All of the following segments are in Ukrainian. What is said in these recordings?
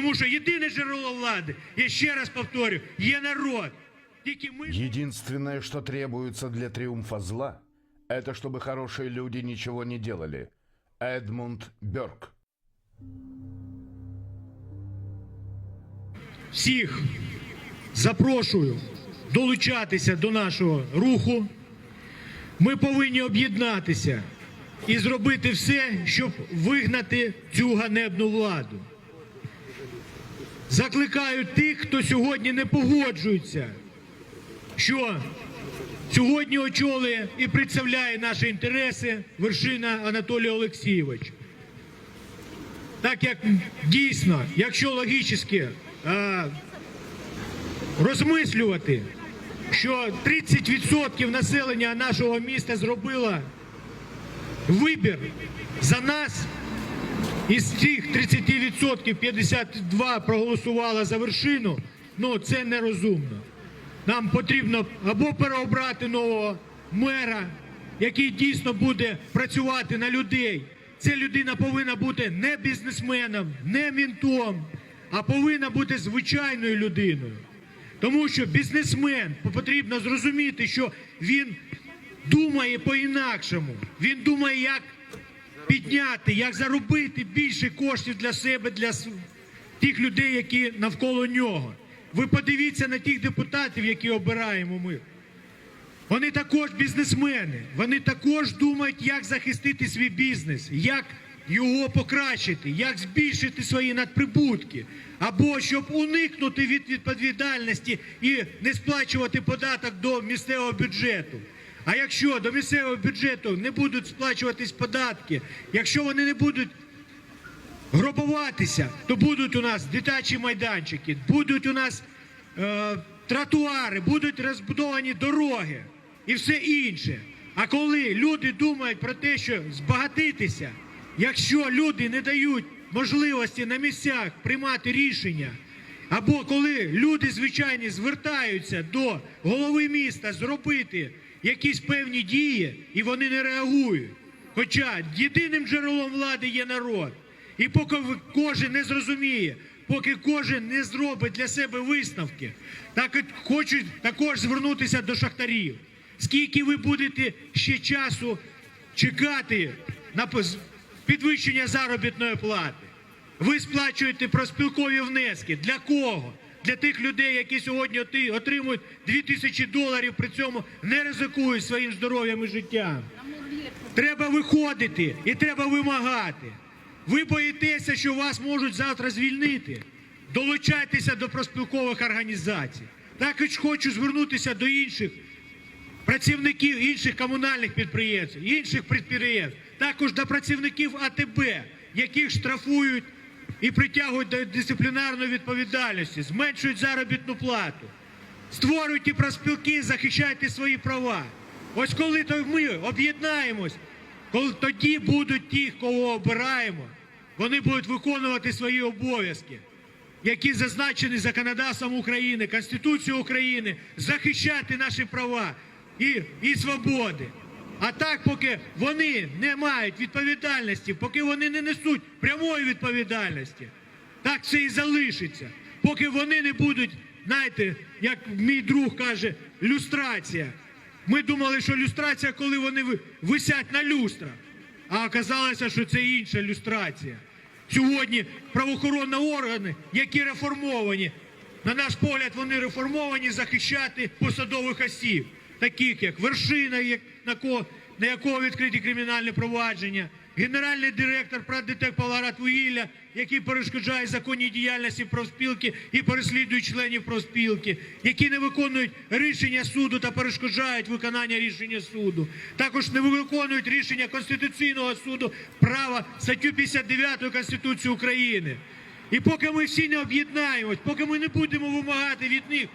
Тому що єдине джерело влади, я ще раз повторю, є народ. Тільки ми Единственное, что требуется для триумфа зла, это чтобы хорошие люди ничего не делали. Эдмунд Бёрк. всіх запрошую долучатися до нашого руху. Ми повинні об'єднатися і зробити все, щоб вигнати цю ганебну владу. Закликаю тих, хто сьогодні не погоджується, що сьогодні очолює і представляє наші інтереси вершина Анатолій Олексійович. Так як дійсно, якщо логічно розмислювати, що 30% населення нашого міста зробило вибір за нас, із цих 30% 52 проголосувало за вершину, ну це нерозумно. Нам потрібно або переобрати нового мера, який дійсно буде працювати на людей. Ця людина повинна бути не бізнесменом, не мінтом, а повинна бути звичайною людиною. Тому що бізнесмен потрібно зрозуміти, що він думає по-інакшому. Він думає, як підняти, як заробити більше коштів для себе, для тих людей, які навколо нього. Ви подивіться на тих депутатів, які обираємо ми. Вони також бізнесмени. Вони також думають, як захистити свій бізнес, як його покращити, як збільшити свої надприбутки, або щоб уникнути від відповідальності і не сплачувати податок до місцевого бюджету. А якщо до місцевого бюджету не будуть сплачуватись податки, якщо вони не будуть грабуватися, то будуть у нас дитячі майданчики, будуть у нас е, тротуари, будуть розбудовані дороги і все інше. А коли люди думають про те, що збагатитися, якщо люди не дають можливості на місцях приймати рішення, або коли люди звичайні звертаються до голови міста зробити якісь певні дії, і вони не реагують. Хоча єдиним джерелом влади є народ. І поки кожен не зрозуміє, поки кожен не зробить для себе висновки, так і хочу також звернутися до шахтарів. Скільки ви будете ще часу чекати на підвищення заробітної плати? Ви сплачуєте проспілкові внески. Для кого? Для тих людей, які сьогодні отримують 2000 доларів, при цьому не ризикують своїм здоров'ям і життям. Треба виходити і треба вимагати. Ви боїтеся, що вас можуть завтра звільнити. Долучайтеся до проспілкових організацій. Також хочу звернутися до інших працівників інших комунальних підприємств, інших підприємств, також до працівників АТБ, яких штрафують і притягують до дисциплінарної відповідальності, зменшують заробітну плату. Створюйте проспілки, захищайте свої права. Ось коли то ми об'єднаємось, коли тоді будуть ті, кого обираємо, вони будуть виконувати свої обов'язки, які зазначені законодавством України, Конституцією України, захищати наші права і, і свободи. А так, поки вони не мають відповідальності, поки вони не несуть прямої відповідальності, так це і залишиться. Поки вони не будуть, знаєте, як мій друг каже, люстрація. Ми думали, що люстрація, коли вони висять на люстрах. А оказалося, що це інша люстрація. Сьогодні правоохоронні органи, які реформовані, на наш погляд, вони реформовані захищати посадових осіб, таких як вершина, як на кого на якого відкриті кримінальні провадження, генеральний директор Праддетек Павлоград Вугілля, який перешкоджає законній діяльності профспілки і переслідує членів профспілки, які не виконують рішення суду та перешкоджають виконання рішення суду. Також не виконують рішення Конституційного суду права статтю 59 Конституції України. І поки ми всі не об'єднаємось, поки ми не будемо вимагати від них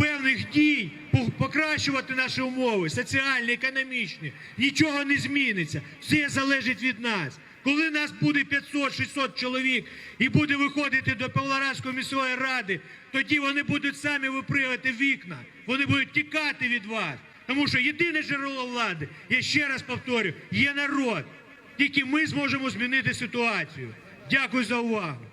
певних дій, покращувати наші умови, соціальні, економічні, нічого не зміниться. Все залежить від нас. Коли нас буде 500-600 чоловік і буде виходити до Павлоградської міської ради, тоді вони будуть самі випригати вікна, вони будуть тікати від вас. Тому що єдине джерело влади, я ще раз повторю, є народ. Тільки ми зможемо змінити ситуацію. Дякую за увагу.